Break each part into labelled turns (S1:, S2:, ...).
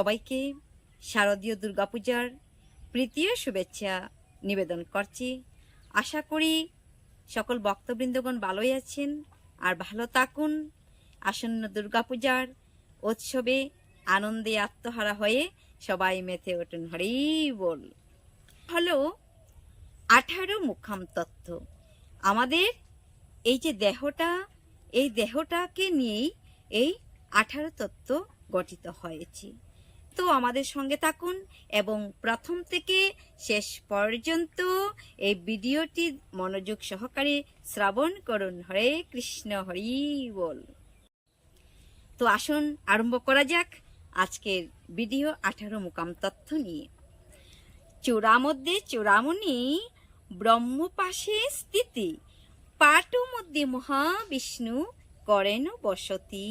S1: সবাইকে শারদীয় দুর্গাপূজার প্রীতীয় শুভেচ্ছা নিবেদন করছি। আশা করি সকল ভক্তবৃন্দগণ ভালোই আছেন, আর ভালো থাকুন। আসন্ন দুর্গাপূজার উৎসবে আনন্দে আত্মহারা হয়ে সবাই মেতে ওঠেন। হরি বল। হলো আঠারো মুখাম তত্ত্ব। আমাদের এই যে দেহটা, এই দেহটাকে নিয়েই এই আঠারো তত্ত্ব গঠিত হয়েছে। তো আমাদের সঙ্গে থাকুন এবং প্রথম থেকে শেষ পর্যন্ত এই ভিডিওটি মনোযোগ সহকারে শ্রবণ করুন। হরে কৃষ্ণ, হরি বল। তো আসুন, আরম্ভ করা যাক আজকের ভিডিও আঠারো মুকাম তথ্য নিয়ে। চূড়া মধ্যে চূড়ামণি ব্রহ্মপাশে স্থিতি। পাটু মধ্যে মহাবিষ্ণু করেন বসতি।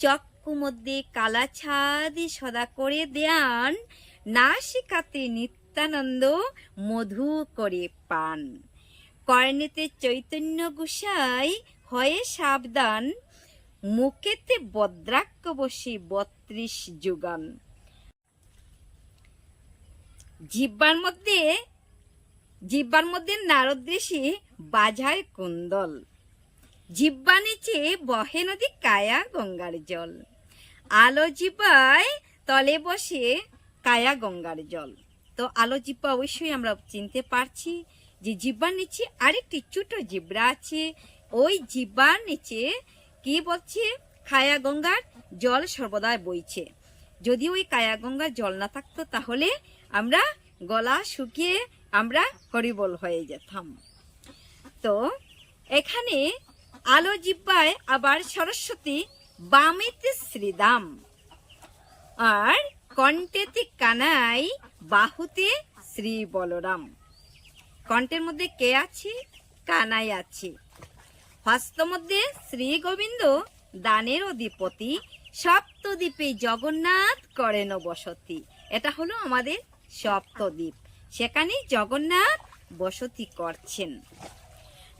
S1: চক্ষু মধ্যে কালা ছাদি সদা করে দেয়ান, না শিখাতে নিত্যানন্দ মধু করে পান। কর্ণেতে চৈতন্য গুসাই হয়ে সাবধান, মুখেতে বদ্রাক্য বসে বত্রিশ যুগান। জিব্বার মধ্যে জিব্বার মধ্যে নারদ বাজায় কুন্দল। জিব্বা নিচে বহে নদী কায়া গঙ্গার জল। আলো জিব্বায় তলে বসে কায়া গঙ্গার জল। তো আলো জিব্বা অবশ্যই আমরা চিনতে পারছি যে জিব্বার নিচে আরেকটি ছোট জিব্রা আছে। ওই জিব্বার নিচে কি বলছে? খায়া গঙ্গার জল সর্বদাই বইছে। যদি ওই কায়া গঙ্গার জল না থাকতো তাহলে আমরা গলা শুকিয়ে আমরা হরিবল হয়ে যেতাম। তো এখানে আলো জিব্বায় আবার সরস্বতী বামেতে শ্রীদাম, আর কণ্ঠেতে কানাই, বাহুতে শ্রী বলরাম। কণ্ঠের মধ্যে কে আছে? কানাই আছে। হস্ত মধ্যে শ্রী গোবিন্দ, দানের অধিপতি, সপ্তদ্বীপে জগন্নাথ করেন বসতি। এটা হলো আমাদের সপ্তদ্বীপ। সেখানে জগন্নাথ বসতি করছেন।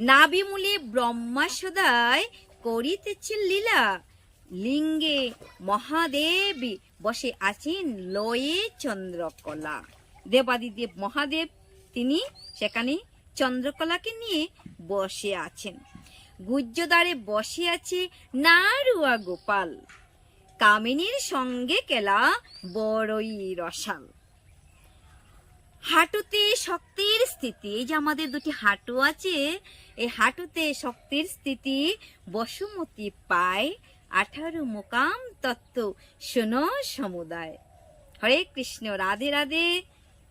S1: নাবিমূলে ব্রহ্মা সদায় করিতেছে লীলা লিঙ্গে মহাদেব বসে আছেন লয়ে চন্দ্রকলা। দেবাদিদেব মহাদেব, তিনি সেখানে চন্দ্রকলাকে নিয়ে বসে আছেন। গুজ্জদারে বসে আছে নারুয়া গোপাল। কামিনীর সঙ্গে কেলা বড়ই রসাল। হাঁটুতে শক্তির স্থিতি, এই যে আমাদের দুটি হাঁটু আছে, এই হাঁটুতে শক্তির স্থিতি বসুমতী পায় আঠারো মোকাম তত্ত্ব। শোনো সমুদায়। হরে কৃষ্ণ, রাধে রাধে।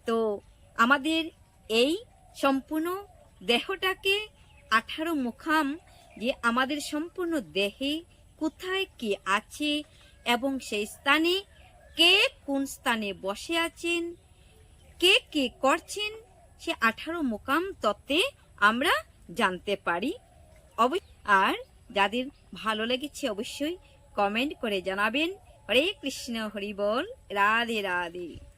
S1: তো আমাদের এই সম্পূর্ণ দেহটাকে আঠারো মুখাম যে আমাদের সম্পূর্ণ দেহে কোথায় কি আছে এবং সেই স্থানে কে কোন স্থানে বসে আছেন, কে কে করছেন, সে আঠারো মোকাম তত্ত্বে আমরা জানতে পারি। অবশ্য আর যাদের ভালো লেগেছে অবশ্যই কমেন্ট করে জানাবেন। হরে কৃষ্ণ হরিবল রাধে রাধে।